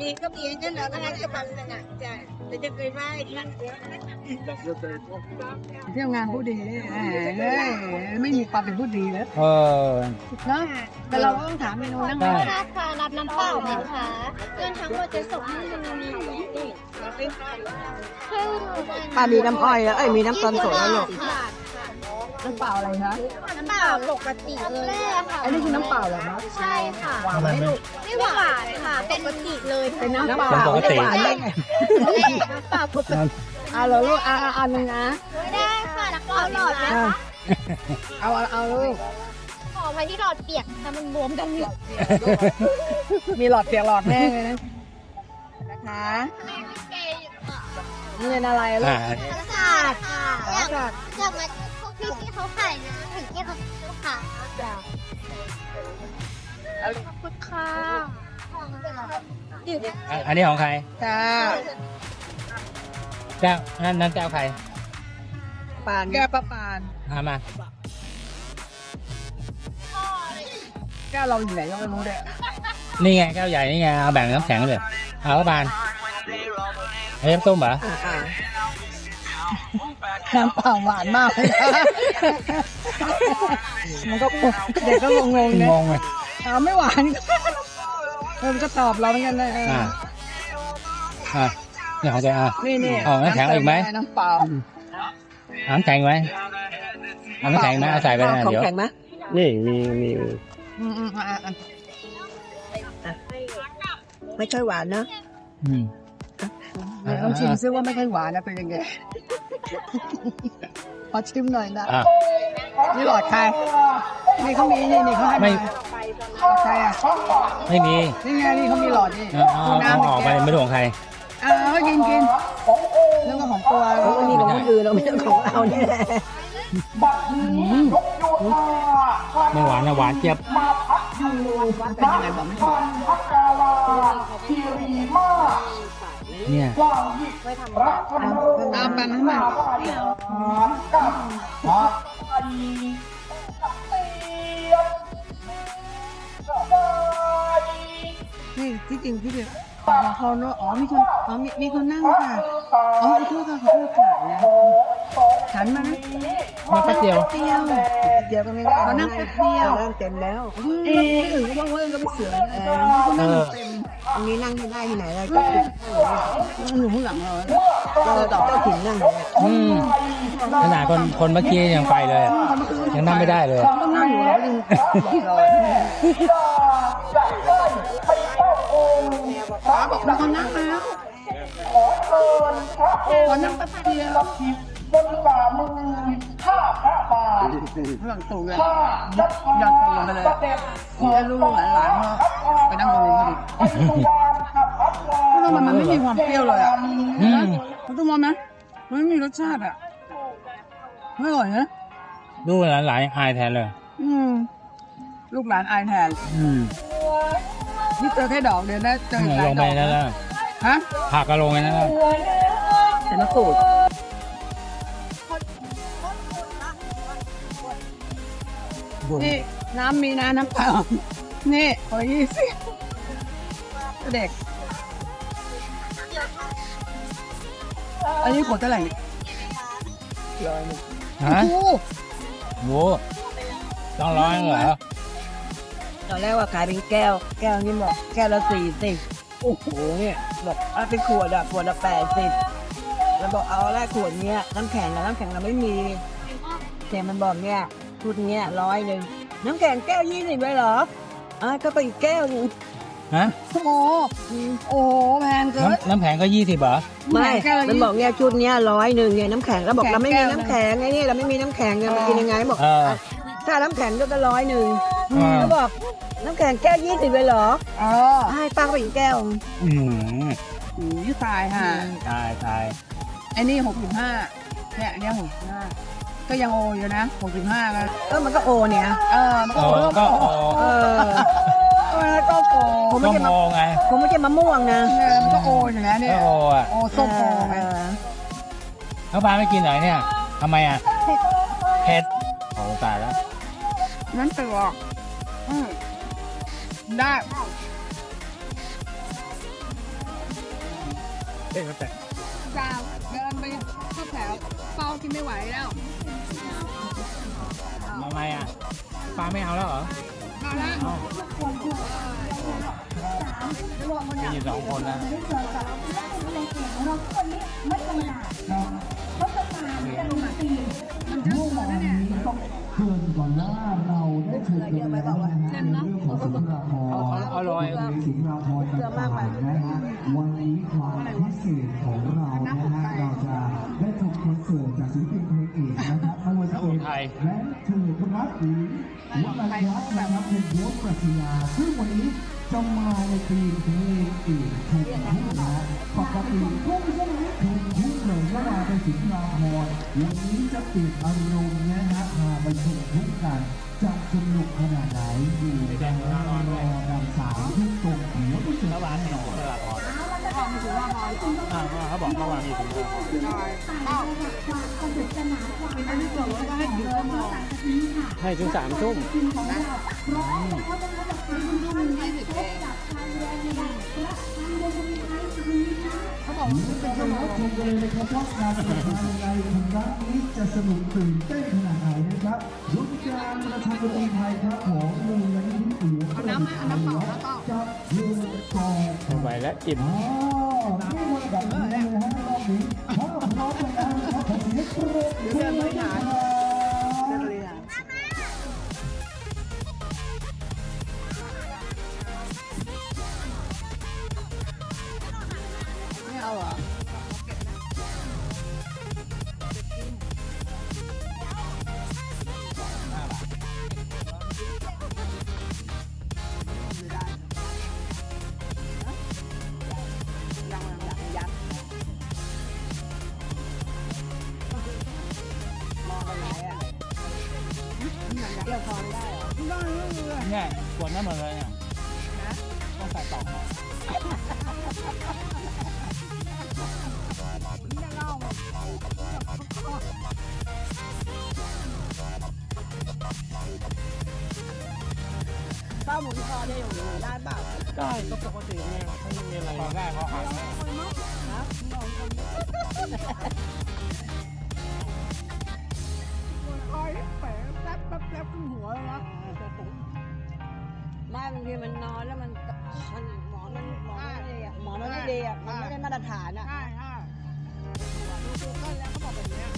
มีก็มีนั่นแหละก็ให้จะบังนั่นน่ะจ้ะแต่จะเคยไหว้นั่นเดียวเที่ยวงานผู้ดีแหมเอ้ยไม่มีความเป็นผู้ดีแล้วเออเนาะแต่เราก็ต้องถามเมนูนั่งได้นะค่ะรับน้ำเปล่าไหมคะเงินทั้งหมดจะส่งให้เงินนี้ครึ่งป้ามีน้ำอ้อยแล้วเอ้ยมีน้ำตาลสดแล้วลูกบาท น้ำเปล่าอะไรคะ น้ำเปล่าปกติเลยค่ะ อันนี้คือน้ำเปล่าเหรอคะใช่ค่ะ หวานไหมลูก ไม่หวานค่ะปกติเลยเป็นน้ำน้ำเปเปล่าล่าปกติหวานได้ไงน้ำเปล่าปกติเอาเหรอลูกเอาเอาอันหนึงนะได้ค่ะแล้วก็เอาหลอดไหมคะเอาเอาเอาลูก ขอไว้ที่หลอดเปียกถ้ามันบวมกันอยู่มีหลอดเปียกหลอดแห้งเลยนะ นะคะ นี่เป็นอะไรลูอ่ากศาสตร์ค่ะอยากอยากมา พวกพี่ที่เขาขายนะถึงที่เขาขายขอบคุณค่ะอะอันนี้ของใครจ้าแก้วนั่นนั่นแก้วใครปานแก้วป้าปานเอามา แก้วเราอยู่ไหนก็ไม่รู้เลยนี่ไงแก้วใหญ่นี่ไงเอาแบ่งน้ำแข็งเลยเอาละบานเอ้ยน้ำต้มเหรออ่าอ่า น้ำเปล่าหวานมากเลยนะมันก็เด็กก็งงๆนะงงเลยถามไม่หวานเออมันก็ตอบเราเหมือนกันนะเอออ่าอ่านี่ของแกอะ นี่นี่เอาน้ำแข็งอีกไหม น้ำเปล่าเอาน้ำแข็งไหมเอาน้ำแข็งไหมเอาใส่ไปนะของเดี๋ยวแข็งไหมนี่มีมีอืมอืมอะอะไม่ค่อยหวานเนอะอืมเดี๋ยวต้องชิมซิว่าไม่ค่อยหวานนะเป็นยังไง ขอชิมหน่อยนะ อะนี่หลอดใคร นี่เขามีนี่นี่เขาให้ไม่ มาหลอดใครอะ ไม่มีนี่ไงนี่เขามีหลอดนี่เอาเอาเอาออกไปไม่รู้ของใคร เอาเอากินกินเรื่องของตัวเพราะว่านี่ของคนอื่นเราไม่ใช่ของเรานี่แหละไม่หวานนะหวานเจี๊ยบเป็นยังไงบอกไม่ถูกเนี่ย ตามไปนั้นมานี่ที่จริงพี่เดียวเขาเนอะอ๋อมีคนอ๋อมีมีคนนั่งค่ะอ๋อขอโทษค่ะขอโทษค่ะนะฉันมานะมาแป๊บเดียวเดียวเดียวก็ไม่ได้เขานั่งแป๊บเดียวนั่งเต็มแล้วไม่ถึงก็ว่างๆก็ไปเสือเออเขานั่งเต็ม อันนี้นั่งไม่ได้ที่ไหนเราจะติดหนูข้างหลังเราเราต่อเจ้าถิ่นนั่งอยู่เนี่ยอืมขนาดคนคนเมื่อกี้ยังไปเลยยังนั่งไม่ได้เลย ต้องนั่งอยู่แล้วยังรอป้าบอกเขานั่งแล้วขอนั่งแป๊บเดียว หลังตู่เลยอยากตู่ไปเลยให้ลูกหลานๆไปนั่งตรงนี้ดิแล้วมันไม่มีความเปรี้ยวเลยอะอืมคุณตุ้มมองไหมมันไม่มีรสชาติอะไม่อร่อยนะดูหลานหลานอายแทนเลย อืมลูกหลานอายแทนอืมนี่เจอแค่ดอกเดียวนะเจออีกหลาลยงดไปอกนั่นแล้วฮะผักก็ลงไปนั่นแล้วแต่มะกรู นี่น้ำมีนะน้ำเปล่านี่ขอยี่สิบเด็ก อันนี้ขวดเท่าไหร่เนี่ยฮะโอ้โว้ต้องร้อยเหรอตอนแรกว่าขายเป็นแก้ว แก้วนี่บอกแก้วละสี่สิบโอ้โหเนี่ยบอกเอาเป็นขวดอะขวดละแปดสิบแล้วบอกเอาแรกขวดเนี้ยน้ำแข็งอะน้ำแข็งเราไม่มีแต่มันบอกเนี่ย ชุดเนี้ยร้อยหนึ่งน้ำแข็งแก้วยี่สิบเลยเหรออะก็ไปอีกแก้วหนึงฮะโหโอ้โหแพงเกิน น้ำน้ำแข็งก็ยี่สิบเหรอไม่แก้วละมันบอกเนี่ยชุดเนี้ยร้อยหนึ่งเนี่ยน้ำแข็งแล้วบอกแข็งเราไม่มีแก้วน้ำแข็งไงนี่เราไม่มีน้ำแข็งเนี่ยมากินยังไงบอก เออ ถ้าน้ำแข็งก็จะร้อยหนึ่งอืม แล้วบอกน้ำแข็งแก้วยี่สิบเลยเหรอเออให้ป้าไปอีกแก้วอืมหูยตายค่ะตายตายไอ้นี่หกสิบห้าเนี่ยอันเนี้ยหกสิบห้า ก็ยังโออยู่นะหกสิบห้ากันก็มันก็โอเนี่ย เออมันโอ้ก็โอก็โอ้เออเออก็โอผมก็ไม่ใช่โมมะไงผมไม่ใช่มะม่วงนะเออมันก็โออยู่นะเนี่ก็ยโออะโอส้มโอไงเออน้องปลาไม่กินหน่อยเนี่ยทำไมอะเผ็ดโอ้ตายแล้วนั่นไปบอกอืมได้เด็กมาแต่กาวเดินไปเข้าแถวเป้ากินไม่ไหวแล้ว ทำไมอะปลาไม่เอาแล้วเหรอมาแล้วเอ้ามีอยู่สองคนแล้วเกินก่อนหน้าเราได้เคยเจอแล้วนะฮะในเรื่องของสุนทรภรเอาเอาเอาลอยในสุนทรภรต่างๆนะฮะวันนี้ความพิเศษของเรานะฮะเราจะได้ชมคอนเสิร์ตจากศิลปินเพลงเอกนะครับไม่ว่าจะเป็นไทยแม้เธอพนัสหรือวัลยักษ์นะครับเป็นโยศปรัชญาซึ่งวันนี้จะมาในทีมเพลงเอกถูกทุ่งนะปกติทุ่งใช่ไหมถูกทุ่งเลยก็มาเป็นสุนทรภรวันนี้จะเปลี่ยนอารมณ์นะฮะพาไปชมทุ่งกันจะสนุกขนาดไหนอยู่ในรอดำสาวที่ตรงหัวที่สุดเมื่อ อ่าเขาบอกเมื่อวานมีถึงวลาพออันนี้ส่วนลดก็ให้ถึงชั่วโมงให้ถึงสามทุ่มยี่ เขาบอกว่าเป็นชั่วโมงชมกันเลยนะครับว่าการแข่งขันในครั้งนี้จะสนุกตื่นเต้นขนาดไหนนะครับรุ่นการประชาชนไทยครับของมูลนิธิหัวกระดิ่งไทยจับเรือต่อไม่ไหวและอิ่มอ๋อไม่หมดแบบนี้เลยฮะรอบนี้พร้อมพร้อมกันแล้วนะครับผมเรียกเรบมือเดี๋ยวเดินบริหา เนี่ยกวนนั่นหมดเลยเนี่ยต้องใส่ต่อป้าหมุนคอได้อยู่ได้เปล่าได้ก็ปกติเนี่ยไม่มีอะไรพอได้พอหาค อยแปะแป๊บแป๊บแป๊บขึ้นหัวเลยนะบ้านบางทีมันนอนแล้วมันมันหมอนมันหมอนไม่ดีอะหมอนมันไม่ดีอะมันไม่ได้มาตรฐานอะใช่ใช่ดูดูก็แล้วเขาบอกแบบเนี้ย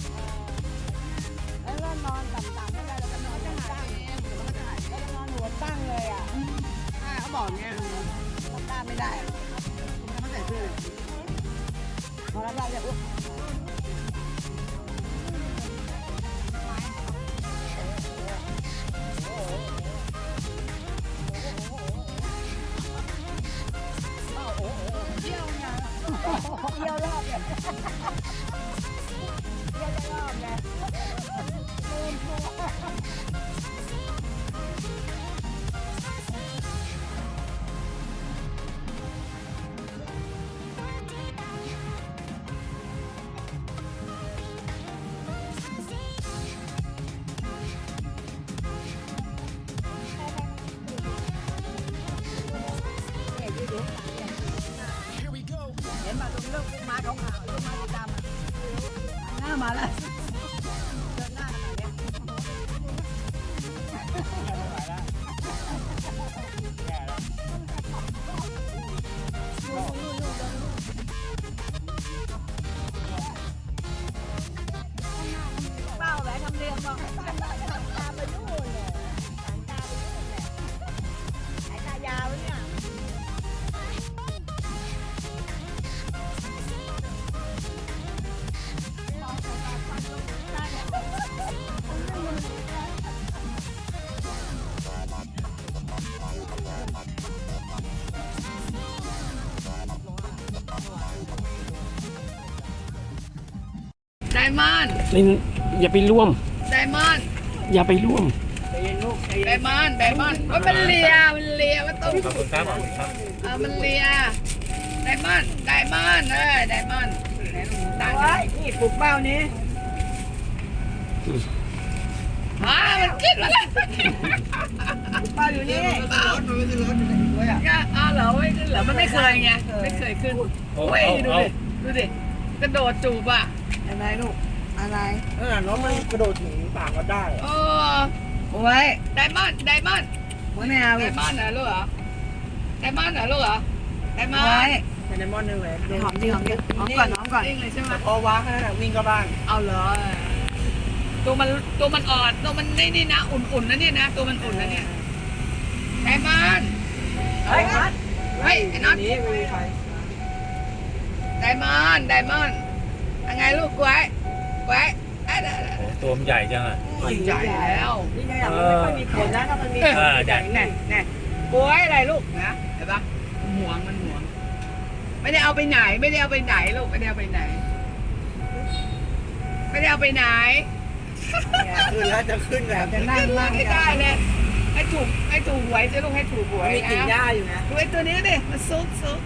เยี่ยวรอบนะ มอนด์ไม่อย่าไปร่วม ไดมอนด์อย่าไปร่วม ไดมอนด์ไดมอนด์ว่ามันเลียมันเลียมันต้องขอบคุณครับขอบคุณครับเออมันเลียไดมอนด์ไดมอนด์เออไดมอนด์ต่างโอ้ยนี่ปลูกเป้านี้อ่ามันขึ้นมาแล้วเป้าอยู่นี่ก็อ้าวเหรอไม่ขึ้นเหรอมันไม่เคยไง ไม่เคยขึ้น โอ้โอ้ยเอาดูเอาดิ ดูดิ กระโดดจูบอะ อะไรลูก อะไรเออน้องมันกระโดดถึงปากก็ได้เออโอ้ยไดมอนด์ไดมอนด์โอ้ยไม่เอาไดลูกมอนด์เหรอลูกเหรอไดมอนด์เหรอลูกเหรอไดมอนโอ้ด์ยเป็นไดมอนด์นึงเลยหอมดิหอมดิหอมก่อนหอมก่อนวิ่งเลยใช่ไหมพอว้าแค่นั้นวิ่งก็บ้างเอาเหรอตัวมันตัวมันอ่อนตัวมันนี่นี่นะอุ่นๆนะเนี่ยนะ ตัวมันอุ่นนะเนี่ยไดมอนด์เฮ้ยนัดเฮ้ยไอ้น็อตไดมอนด์ไดมอนด์ ยังไงลูกกล้วยกล้วยได้ได้ได้โอ้ตัวมันใหญ่จังอะมันใหญ่แล้วนี่ไงมันไม่ค่อยมีขนนะถ้ามันมีเออ ใหญ่แน่แน่กล้วยอะไรลูกนะเห็นปะมันห่วงมันห่วง ไม่ได้เอาไปไหน ไม่ได้เอาไปไหนลูกไม่ได้เอาไปไหน ไม่ได้เอาไปไหนขึ้นแล้วจะขึ้นแล้วจะนั่งนั่งไม่ได้เลยให้ถูกให้ถูกหวยจะลูกให้ถูกหวยมีกิ่งหญ้าอยู่นะ ดูไอ้ตัวนี้ดิมันซุกซุก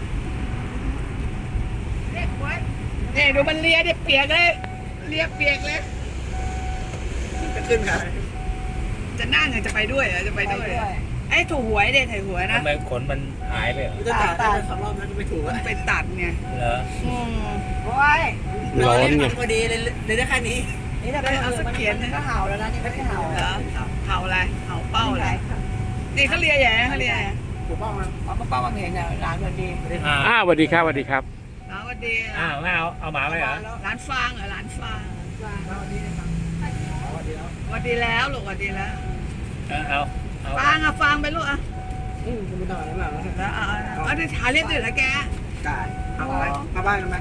เนี่ยกล้วยเนี่ยดูมันเลียเด็เปียกเลยเลียเปียกเลยจะขึ้นกันจะนั่งหรือจะไปด้วยเหรอจะไปด้วยเหรอไอ้ถูกหวยเด็ถูกหวยนะทำไมขนมันหายไปเหรอจะตัดตัดสองรอบแล้วจะไม่ถูกมันไปตัดไงเหรออืมโอ้ยร้อนไงพอดีเลยเลยได้แค่นี้นี่ถ้าเป็นเอาสักเขียนก็เห่าแล้วนะนี่ไม่ได้เห่าเหรอเห่าอะไรเห่าเป้าอะไรนี่เขาเลียแย่เขาเลียแย่ถูกป้ามันเอาป้ามันเห็นเนี่ยร้านมันดีอ้าวอ้าวสวัสดีครับสวัสดีครับน้า วันดีอ้าวไม่เอาเอาหมาไปเหรอร้านฟางเหรอร้านฟางวันดีแล้วลูกวันดีแล้วเออเอาเอาฟางอะฟางไปลูกอะอืมคุณไม่ต้องอะไรมากแล้วแล้วเอาเอาเอาเดี๋ยวหาเรียบดื่นนะแกได้เอาไปมาบ้านกันไหม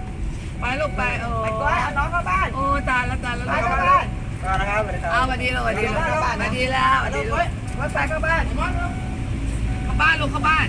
ไปลูกไปโอ้ไปก้อยเอาน้องเข้าบ้านโอ้ตายแล้วตายแล้วไปเข้าบ้านก็นะครับสวัสดีคเอารับวันดีแล้ววันดีแล้ววันดีแล้ววันดีลูกไว้ไปเข้าบ้านเข้าบ้านลูกเข้าบ้าน